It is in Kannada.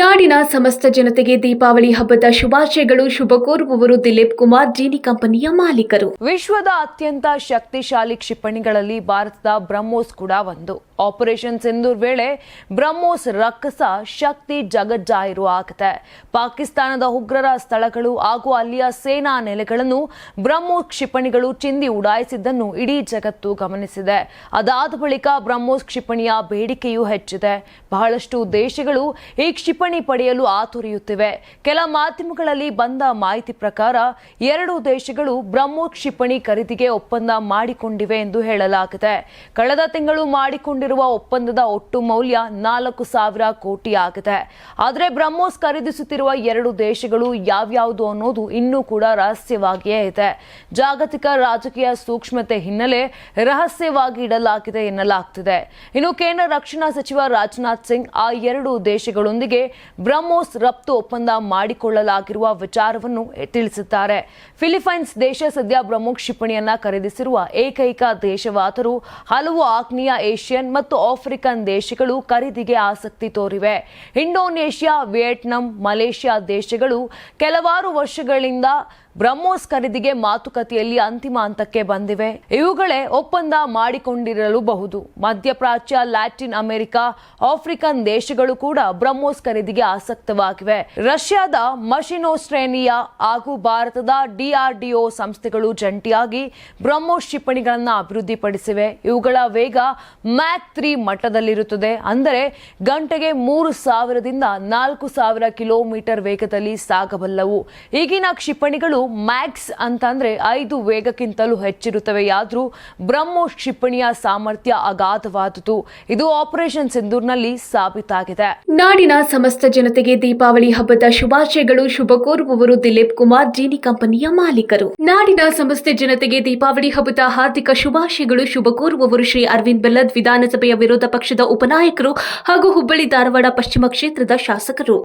ನಾಡಿನ ಸಮಸ್ತ ಜನತೆಗೆ ದೀಪಾವಳಿ ಹಬ್ಬದ ಶುಭಾಶಯಗಳು. ಶುಭ ಕೋರುವವರು ದಿಲೀಪ್ ಕುಮಾರ್, ಜೀನಿ ಕಂಪನಿಯ ಮಾಲೀಕರು. ವಿಶ್ವದ ಅತ್ಯಂತ ಶಕ್ತಿಶಾಲಿ ಕ್ಷಿಪಣಿಗಳಲ್ಲಿ ಭಾರತದ ಬ್ರಹ್ಮೋಸ್ ಕೂಡ ಒಂದು. ಆಪರೇಷನ್ ಸಿಂಧೂರ್ ವೇಳೆ ಬ್ರಹ್ಮೋಸ್ ರಕ್ಕಸ ಶಕ್ತಿ ಜಗಜ್ಜಾಹಿರು ಆಗಿದೆ ಪಾಕಿಸ್ತಾನದ ಉಗ್ರರ ಸ್ಥಳಗಳು ಹಾಗೂ ಅಲ್ಲಿಯ ಸೇನಾ ನೆಲೆಗಳನ್ನು ಬ್ರಹ್ಮೋಸ್ ಕ್ಷಿಪಣಿಗಳು ಚಿಂದಿ ಉಡಾಯಿಸಿದ್ದನ್ನು ಇಡೀ ಜಗತ್ತು ಗಮನಿಸಿದೆ. ಅದಾದ ಬಳಿಕ ಬ್ರಹ್ಮೋಸ್ ಕ್ಷಿಪಣಿಯ ಬೇಡಿಕೆಯೂ ಹೆಚ್ಚಿದೆ. ಬಹಳಷ್ಟು ದೇಶಗಳು ಈ ಕ್ಷಿಪಣಿ ಪಡೆಯಲು ಆತುರಿಯುತ್ತಿವೆ. ಕೆಲ ಮಾಧ್ಯಮಗಳಲ್ಲಿ ಬಂದ ಮಾಹಿತಿ ಪ್ರಕಾರ, ಎರಡು ದೇಶಗಳು ಬ್ರಹ್ಮೋ ಕ್ಷಿಪಣಿ ಖರೀದಿಗೆ ಒಪ್ಪಂದ ಮಾಡಿಕೊಂಡಿವೆ ಎಂದು ಹೇಳಲಾಗಿದೆ. ಕಳೆದ ತಿಂಗಳು ಮಾಡಿಕೊಂಡಿರುವ ಒಪ್ಪಂದದ ಒಟ್ಟು ಮೌಲ್ಯ ನಾಲ್ಕು ಸಾವಿರ ಕೋಟಿ ಆಗಿದೆ. ಆದರೆ ಬ್ರಹ್ಮೋಸ್ ಖರೀದಿಸುತ್ತಿರುವ ಎರಡು ದೇಶಗಳು ಯಾವ್ಯಾವುದು ಅನ್ನೋದು ಇನ್ನೂ ಕೂಡ ರಹಸ್ಯವಾಗಿಯೇ ಇದೆ. ಜಾಗತಿಕ ರಾಜಕೀಯ ಸೂಕ್ಷ್ಮತೆ ಹಿನ್ನೆಲೆ ರಹಸ್ಯವಾಗಿ ಇಡಲಾಗಿದೆ ಎನ್ನಲಾಗ್ತಿದೆ. ಇನ್ನು ಕೇಂದ್ರ ರಕ್ಷಣಾ ಸಚಿವ ರಾಜನಾಥ್ ಸಿಂಗ್ ಆ ಎರಡು ದೇಶಗಳೊಂದಿಗೆ ಬ್ರಹ್ಮೋಸ್ ರಫ್ತು ಒಪ್ಪಂದ ಮಾಡಿಕೊಳ್ಳಲಾಗಿರುವ ವಿಚಾರವನ್ನು ತಿಳಿಸುತ್ತಾರೆ ಫಿಲಿಪೈನ್ಸ್ ದೇಶ ಸದ್ಯ ಬ್ರಹ್ಮೋಸ್ ಕ್ಷಿಪಣಿಯನ್ನ ಖರೀದಿಸಿರುವ ಏಕೈಕ ದೇಶವಾದರೂ ಹಲವು ಆಗ್ನೇಯ ಏಷ್ಯನ್ ಮತ್ತು ಆಫ್ರಿಕನ್ ದೇಶಗಳು ಖರೀದಿಗೆ ಆಸಕ್ತಿ ತೋರಿವೆ. ಇಂಡೋನೇಷ್ಯಾ, ವಿಯೆಟ್ನಾಂ, ಮಲೇಷ್ಯಾ ದೇಶಗಳು ಕೆಲವಾರು ವರ್ಷಗಳಿಂದ ಬ್ರಹ್ಮೋಸ್ ಖರೀದಿಗೆ ಮಾತುಕತೆಯಲ್ಲಿ ಅಂತಿಮ ಹಂತಕ್ಕೆ ಬಂದಿವೆ. ಇವುಗಳೇ ಒಪ್ಪಂದ ಮಾಡಿಕೊಂಡಿರಲೂಬಹುದು. ಮಧ್ಯಪ್ರಾಚ್ಯ, ಲ್ಯಾಟಿನ್ ಅಮೆರಿಕ, ಆಫ್ರಿಕನ್ ದೇಶಗಳು ಕೂಡ ಬ್ರಹ್ಮೋಸ್ ಖರೀದಿಗೆ ಆಸಕ್ತವಾಗಿವೆ. ರಷ್ಯಾದ ಮಷಿನೋಸ್ಟ್ರೇನಿಯಾ ಹಾಗೂ ಭಾರತದ ಡಿಆರ್ಡಿಒ ಸಂಸ್ಥೆಗಳು ಜಂಟಿಯಾಗಿ ಬ್ರಹ್ಮೋಸ್ ಕ್ಷಿಪಣಿಗಳನ್ನು ಅಭಿವೃದ್ಧಿಪಡಿಸಿವೆ. ಇವುಗಳ ವೇಗ ಮ್ಯಾಕ್ ತ್ರೀ ಮಟ್ಟದಲ್ಲಿರುತ್ತದೆ. ಅಂದರೆ ಗಂಟೆಗೆ ಮೂರು ಸಾವಿರದಿಂದ ನಾಲ್ಕು ಸಾವಿರ ಕಿಲೋಮೀಟರ್ ವೇಗದಲ್ಲಿ ಸಾಗಬಲ್ಲವು. ಈಗಿನ ಕ್ಷಿಪಣಿಗಳು ಮ್ಯಾಕ್ಸ್ ಅಂತಂದ್ರೆ ಐದು ವೇಗಕ್ಕಿಂತಲೂ ಹೆಚ್ಚಿರುತ್ತವೆಯಾದರೂ ಬ್ರಹ್ಮೋ ಕ್ಷಿಪಣಿಯ ಸಾಮರ್ಥ್ಯ ಅಗಾಧವಾದುದು ಇದು ಆಪರೇಷನ್ ಸಿಂಧೂರ್ನಲ್ಲಿ ಸಾಬೀತಾಗಿದೆ. ನಾಡಿನ ಸಮಸ್ತ ಜನತೆಗೆ ದೀಪಾವಳಿ ಹಬ್ಬದ ಶುಭಾಶಯಗಳು. ಶುಭ ಕೋರುವವರು ದಿಲೀಪ್ ಕುಮಾರ್, ಜೀನಿ ಕಂಪನಿಯ ಮಾಲೀಕರು. ನಾಡಿನ ಸಮಸ್ತ ಜನತೆಗೆ ದೀಪಾವಳಿ ಹಬ್ಬದ ಹಾರ್ದಿಕ ಶುಭಾಶಯಗಳು. ಶುಭ ಕೋರುವವರು ಶ್ರೀ ಅರವಿಂದ್ ಬೆಲ್ಲದ್ ವಿಧಾನಸಭೆಯ ವಿರೋಧ ಪಕ್ಷದ ಉಪನಾಯಕರು ಹಾಗೂ ಹುಬ್ಬಳ್ಳಿ ಧಾರವಾಡ ಪಶ್ಚಿಮ ಕ್ಷೇತ್ರದ ಶಾಸಕರು.